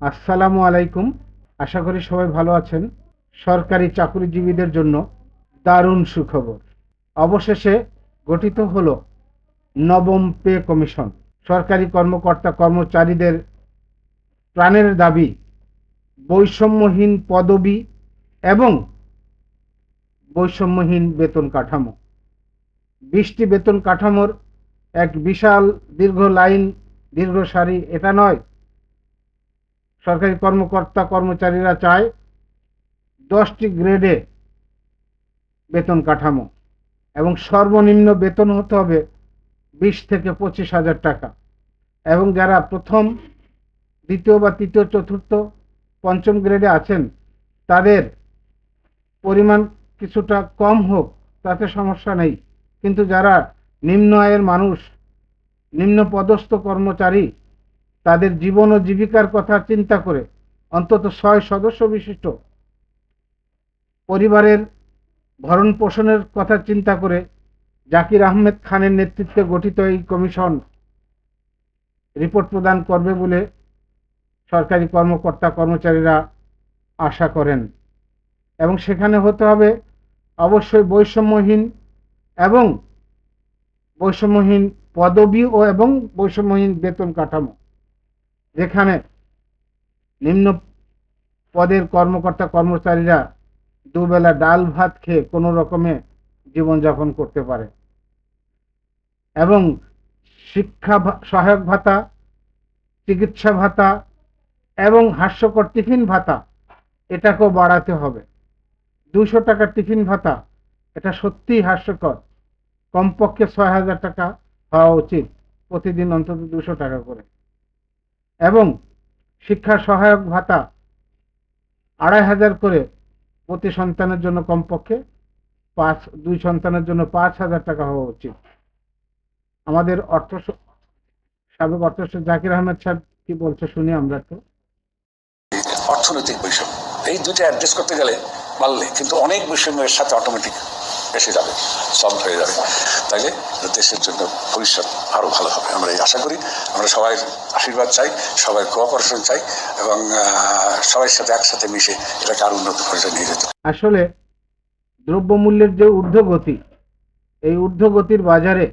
আসসালামু আলাইকুম। আশা করি সবাই ভালো আছেন। সরকারি চাকরিজীবীদের জন্য দারুণ সুখবর। অবশেষে গঠিত হলো নবম পে কমিশন। সরকারি কর্মকর্তা কর্মচারীদের প্রাণের দাবি, বৈষম্যহীন পদবি এবং বৈষম্যহীন বেতন কাঠামো। বৃষ্টি বেতন কাঠামোর এক বিশাল দীর্ঘ লাইন দীর্ঘ সারি এটা নয় সরকারি কর্মকর্তা কর্মচারীরা চায় দশটি গ্রেডে বেতন কাঠামো এবং সর্বনিম্ন বেতন হতে হবে বিশ থেকে পঁচিশ হাজার টাকা। এবং যারা প্রথম, দ্বিতীয় বা তৃতীয়, চতুর্থ, পঞ্চম গ্রেডে আছেন, তাদের পরিমাণ কিছুটা কম হোক, তাতে সমস্যা নেই। কিন্তু যারা নিম্ন আয়ের মানুষ, নিম্ন পদস্থ কর্মচারী তাদের জীবন ও জীবিকার কথা চিন্তা করে অন্তত ছয় সদস্য বিশিষ্ট পরিবারের ভরণ পোষণের কথা চিন্তা করে জাকির আহমেদ খানের নেতৃত্বে গঠিত এই কমিশন রিপোর্ট প্রদান করবে বলে সরকারি কর্মকর্তা কর্মচারীরা আশা করেন। এবং সেখানে হতে হবে অবশ্যই বৈষম্যহীন এবং বৈষম্যহীন পদবি ও এবং বৈষম্যহীন বেতন কাঠামো। যেখানে নিম্ন পদের কর্মকর্তা কর্মচারীরা দুবেলা ডাল ভাত খেয়ে কোনো রকমে জীবনযাপন করতে পারে। এবং শিক্ষা সহায়ক ভাতা, চিকিৎসা ভাতা এবং হাস্যকর টিফিন ভাতা এটাকেও বাড়াতে হবে। দুশো টাকার টিফিন ভাতা, এটা সত্যিই হাস্যকর। কমপক্ষে ছয় হাজার টাকা হওয়া উচিত প্রতিদিন অন্তত দুশো টাকা করে। এবং শিক্ষা সহায়ক ভাতা আড়াই হাজার করে প্রতি সন্তানের জন্য কমপক্ষে পাঁচ, দুই সন্তানের জন্য পাঁচ হাজার টাকা হওয়া উচিত। আমাদের অর্থ সাবেক অর্থ জাকির আহমেদ সাহেব কি বলছে শুনি আমরা তো অর্থনৈতিক বৈষম্য, এই দুটো অ্যাড্রেস করতে গেলে পারলে কিন্তু অনেক বৈষম্যের সাথে অটোমেটিক এসে যাবে সলভ হয়ে যাবে। তাইলে দেশের জন্য ভবিষ্যৎ আরও ভালো হবে। আমরা এই আশা করি, আমরা সবাই আশীর্বাদ চাই, সবাই কোঅপারেশন চাই এবং সবার সাথে একসাথে মিশে এটাকে আরও উন্নত পর্যায়ে নিয়ে যেতে আসলে দ্রব্যমূল্যের যে ঊর্ধ্বগতি, এই ঊর্ধ্বগতির বাজারে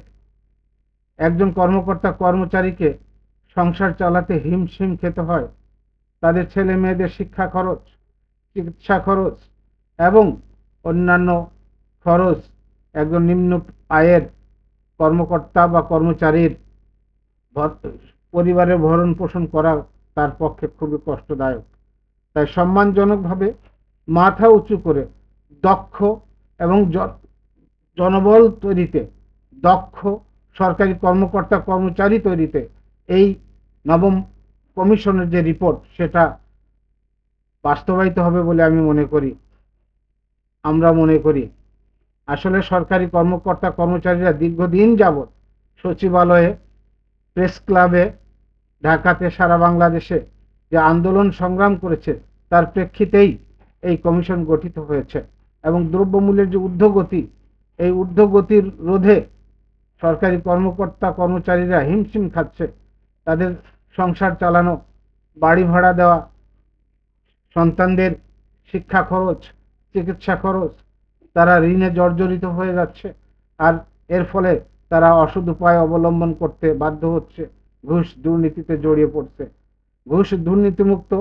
একজন কর্মকর্তা কর্মচারীকে সংসার চালাতে হিমশিম খেতে হয়, তাদের ছেলে মেয়েদের শিক্ষা খরচ, চিকিৎসা খরচ এবং অন্যান্য খরচ একজন নিম্ন আয়ের কর্মকর্তা বা কর্মচারীর পরিবারের ভরণ পোষণ করা তার পক্ষে খুবই কষ্টদায়ক। তাই সম্মানজনকভাবে মাথা উঁচু করে দক্ষ এবং জনবল তৈরিতে, দক্ষ সরকারি কর্মকর্তা কর্মচারী তৈরিতে এই নবম কমিশনের যে রিপোর্ট, সেটা বাস্তবায়িত হবে বলে আমি মনে করি। আমরা মনে করি আসলে সরকারি কর্মকর্তা কর্মচারীরা দীর্ঘদিন যাবৎ সচিবালয়ে, প্রেস ক্লাবে, ঢাকাতে সারা বাংলাদেশে যে আন্দোলন সংগ্রাম করেছে, তার প্রেক্ষিতেই এই কমিশন গঠিত হয়েছে। এবং দ্রব্যমূল্যের যে ঊর্ধ্বগতি, এই ঊর্ধ্বগতির রোধে সরকারি কর্মকর্তা কর্মচারীরা হিমশিম খাচ্ছে। তাদের সংসার চালানো, বাড়ি ভাড়া দেওয়া, সন্তানদের শিক্ষা খরচ, চিকিৎসা খরচ তারা ঋণে জর্জরিত হয়ে যাচ্ছে আর এর ফলে তারা অসৎ উপায় অবলম্বন করতে বাধ্য হচ্ছে। ঘুষ দুর্নীতিতে জড়িয়ে পড়ছে। ঘুষ দুর্নীতিমুক্ত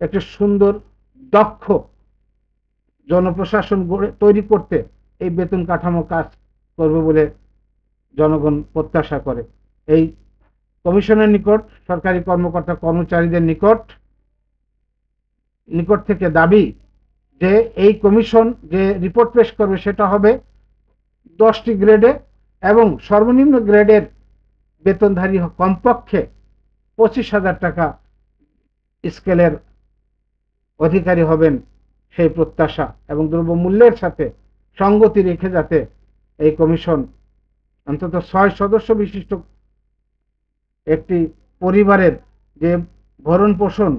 একটি সুন্দর, দক্ষ জনপ্রশাসন গড়ে তৈরি করতে এই বেতন কাঠামো কাজ করবে বলে জনগণ প্রত্যাশা করে। এই কমিশনের নিকট, সরকারি কর্মকর্তা কর্মচারীদের নিকট নিকট থেকে দাবি যে এই কমিশন যে রিপোর্ট পেশ করবে সেটা হবে দশটি গ্রেডে এবং সর্বনিম্ন গ্রেডের বেতনধারী কমপক্ষে পঁচিশ হাজার টাকা স্কেলের অধিকারী হবেন সেই প্রত্যাশা এবং দ্রব্যমূল্যের সাথে সঙ্গতি রেখে যাতে এই কমিশন অন্তত ছয় সদস্য বিশিষ্ট একটি পরিবারের যে ভরণ পোষণ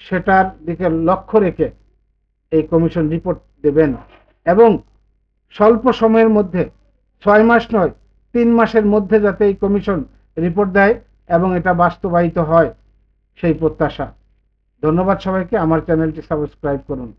সেটার দিকে লক্ষ্য রেখে এই কমিশন রিপোর্ট দেবেন। এবং স্বল্প সময়ের মধ্যে, ছয় মাস নয়, তিন মাসের মধ্যে যাতে এই কমিশন রিপোর্ট দেয় এবং এটা বাস্তবায়িত হয়, সেই প্রত্যাশা। ধন্যবাদ সবাইকে, আমার চ্যানেলটি সাবস্ক্রাইব করুন।